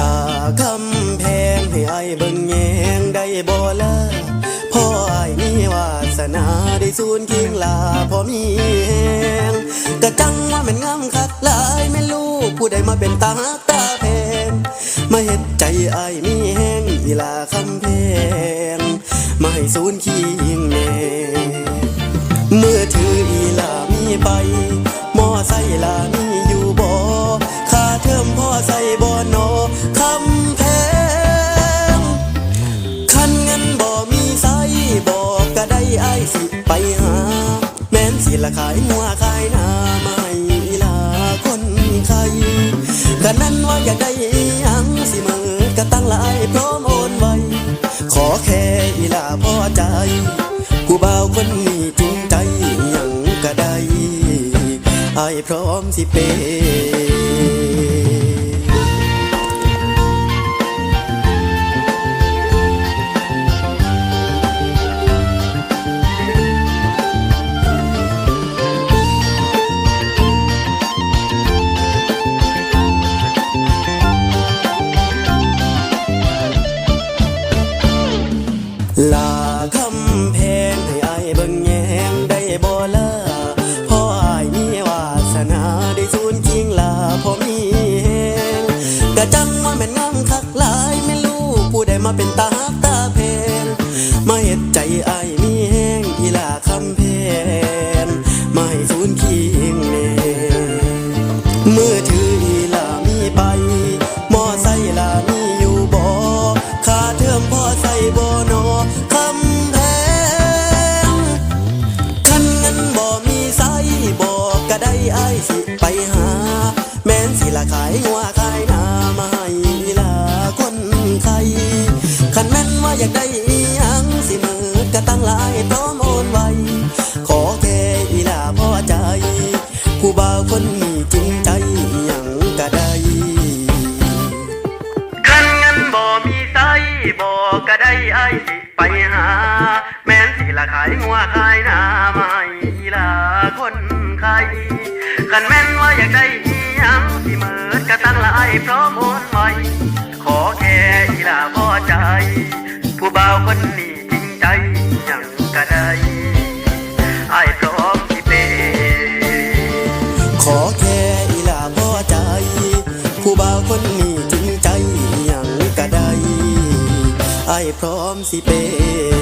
จากคำแพงให้ไอ้เบิ่งแยงได้บ่ละพ่อไอ้มีวาสนาได้สูนเคียงลาพ่อมีแหงกะจังว่ามันงามคักหลายแม่ลูกผู้ใดมาเป็นตาตาแพงมาเฮ็ดใจไอ้มีแหงอีลาคำแพงมาให้สูนเคียงแน่เมื่อ ก็ได้ไอายสิไปหา แม้นสิละขายหัวขายหน้าไม่ลาคนไทยกันนั้นว่าอยากได้ยังสิมือก็ตั้งหลายพร้อมโอนไว้ ขอแค่อีลาพอใจผู้บ่าวคนนี้จริงใจยังก็ได้ไอายพร้อมสิเป มาเป็นตาฮักตาแพงมาเฮ็ดใจไอมีแฮงอีลาคำแพงมาให้สูนคิงแน่มือถืออีลามีไปมอไซลามีอยู่บ่คาเทอมพ่อใส่บ่นอคำแพงคันเงินบ่มีไสบอกก็ได้ไอสิไปหา แม้นสิละขายงัวขายหนา อยากได้อีหยังสิมือก็ตั้งหลายพร้อมโอนไว้ขอแค่อีลาพอใจ ผู้บ่าวคนนี้จริงใจหยังก็ได้คันเงินบ่มีไสบอกก็ได้ไอายสิไปหา แม้นสิละขายงัวขายนาไม่ละคนไข้คันแม่นว่าอยากได้อีหยังสิมิดก็ตั้งหลายพร้อมโอนไว้ขอแค่อีลาพอใจ ผู้บ่าวคนนี้จริงใจยังกะได้ไอ้พร้อมสิเปย์ขอแค่อีลาพอใจ ผู้บ่าวคนนี้จริงใจยังกะได้ไอ้พร้อมสิเปย์